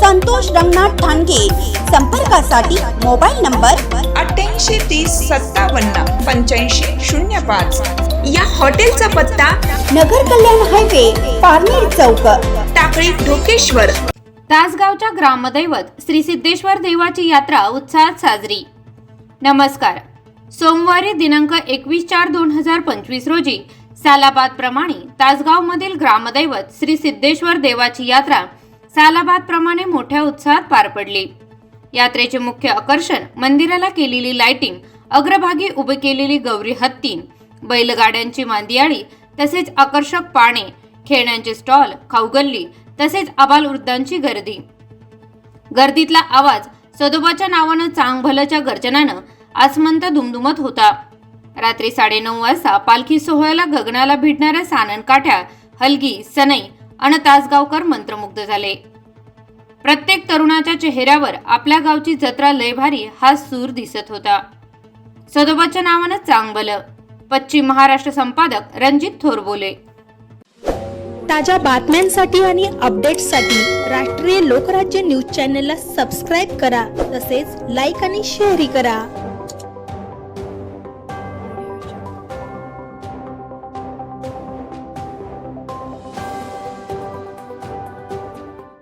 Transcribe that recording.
संतोष रंगनाथ ठाणगे. संपर्कासाठी mobile number अठ्ठ्याऐंशी तीस सत्तावन्न पंच्याऐंशी शून्य पाच. या हॉटेलचा पत्ता नगर कल्याण हायवे पारनेर चौक. टाकळी ढोकेश्वर. तासगावच्या ग्रामदैवत श्री सिद्धेश्वर देवाची यात्रा उत्साहात साजरी. नमस्कार. सोमवारी दिनांक एकवीस चार दोन हजार पंचवीस रोजी सालाबाद प्रमाणे तासगावमधील ग्रामदैवत श्री सिद्धेश्वर देवाची यात्रा सालाबाद प्रमाणे मोठ्या उत्साहात पार पडली. यात्रेचे मुख्य आकर्षण मंदिराला केलेली लाइटिंग अग्रभागी उभे केलेली गौरी हत्ती बैलगाड्यांची मांदियाळी तसेच आकर्षक पाने खेळण्यांचे स्टॉल खाऊगल्ली तसेच आबालवृद्धांची गर्दी. गर्दीतला आवाज सदोबाच्या नावानं चांगभलच्या गर्जनानं आसमंत दुमदुमत होता. रात्री साडेनऊ वाजता पालखी सोहळ्याला गगनाला भिडणाऱ्या सानन काठ्या हलगी सनई अन तासगावकर मंत्रमुग्ध झाले. प्रत्येक तरुणाच्या चेहऱ्यावर आपल्या गावची जत्रा लय भारी हा सूर दिसत होता. सदोबाच्या नावानं चांगलं पश्चिम महाराष्ट्र संपादक रणजित थोरबोले ताज्या बातम्यांसाठी आणि अपडेट्ससाठी राष्ट्रीय लोकराज्य न्यूज चॅनलला सबस्क्राईब करा तसेच लाईक आणि शेअरही करा.